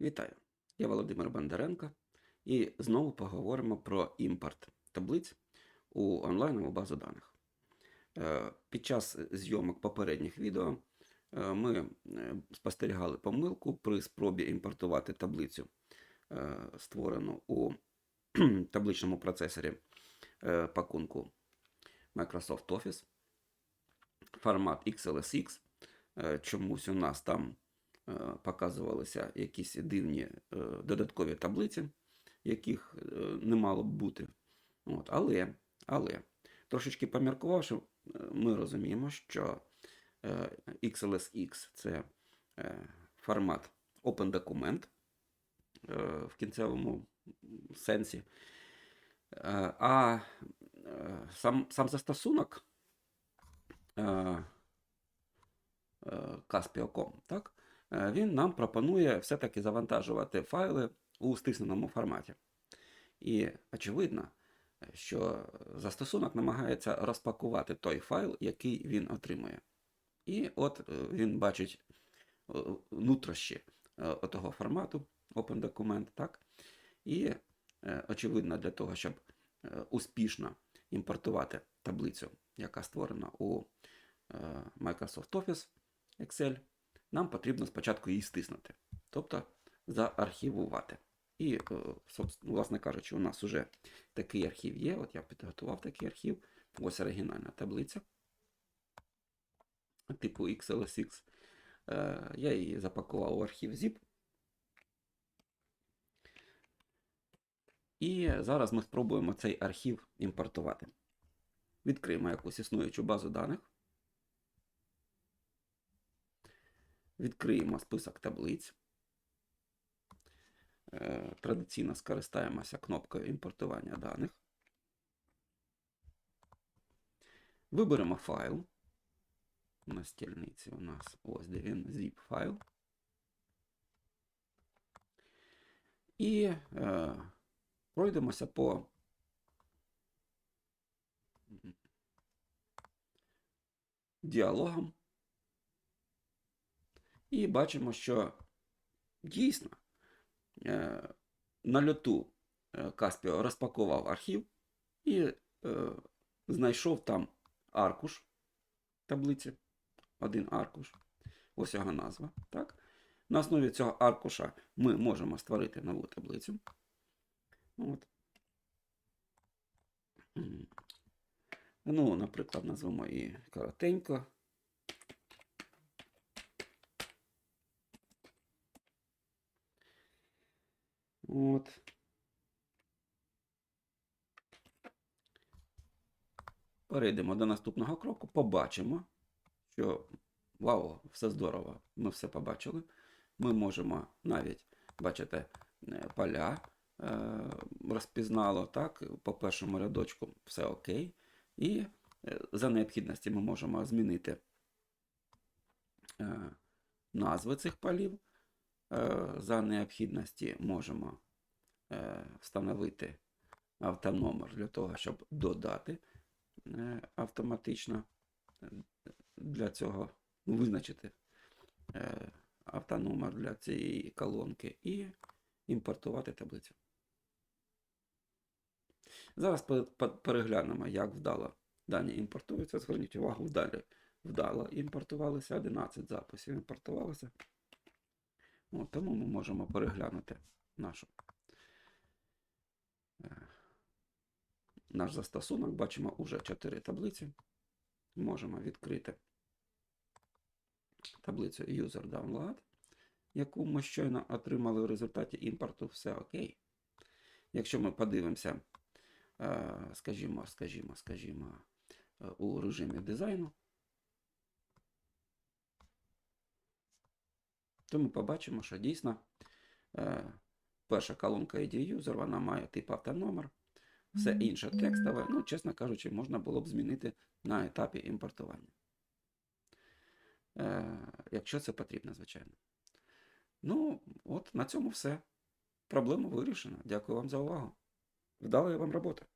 Вітаю! Я Володимир Бондаренко і знову поговоримо про імпорт таблиць у онлайнову базу даних. Е, Під час зйомок попередніх відео е, ми е, спостерігали помилку при спробі імпортувати таблицю, створену у табличному процесорі пакунку Microsoft Office. Формат XLSX. Чомусь у нас там показувалися якісь дивні е, додаткові таблиці, яких е, не мало б бути. От, але, але, трошечки поміркувавши, е, ми розуміємо, що е, XLSX це е, формат Open е, в кінцевому сенсі. Е, А е, сам, сам застосунок е, е, Caspio.com, так? Е, він нам пропонує все-таки завантажувати файли у стисненому форматі. І очевидно, що застосунок намагається розпакувати той файл, який він отримує. І от е, він бачить е, нутрощі отого формату Open Document, так? І, очевидно, для того, щоб успішно імпортувати таблицю, яка створена у Microsoft Office Excel, нам потрібно спочатку її стиснути, тобто заархівувати. І, е, власне кажучи, у нас вже такий архів є. От я підготував такий архів. Ось оригінальна таблиця типу XLSX. Е, Я її запакував у архів zip. І зараз ми спробуємо цей архів імпортувати. Відкриємо якусь існуючу базу даних. Відкриємо список таблиць. Е, Традиційно скористаємося кнопкою імпортування даних. Виберемо файл. На стільниці у нас ось де він, zip файл. І е, пройдемося по діалогам. І бачимо, що дійсно е, на льоту е, Каспіо розпакував архів і е, знайшов там аркуш таблиці. Один аркуш. Ось його назва. Так? На основі цього аркуша ми можемо створити нову таблицю. От. Ну, наприклад, назвемо її коротенько. От. Перейдемо до наступного кроку, побачимо, що вау, все здорово, ми все побачили. Ми можемо навіть, бачите, е, поля е, розпізнало, так, по першому рядочку все окей. І е, за необхідності ми можемо змінити назви цих полів. За необхідності можемо встановити автономер для того, щоб додати е, автоматично е, для цього визначити е, автономер для цієї колонки і імпортувати таблицю. Зараз пе- пе- переглянемо, як вдало дані імпортуються. Зверніть увагу, вдалі вдало імпортувалися, 11 записів імпортувалося. От, тому ми можемо переглянути нашу, наш застосунок. Бачимо уже 4 таблиці. Можемо відкрити таблицю User Download, яку ми щойно отримали в результаті імпорту. Все окей. Якщо ми подивимося, е, скажімо, скажімо, скажімо, е, у режимі дизайну, то ми побачимо, що дійсно е, перша колонка ID User, вона має тип автономер, все інше текстове. Ну, чесно кажучи, можна було б змінити на етапі імпортування. Е, якщо це потрібно, звичайно. Ну, от на цьому все. Проблема вирішена. Дякую вам за увагу. Вдалої вам роботи.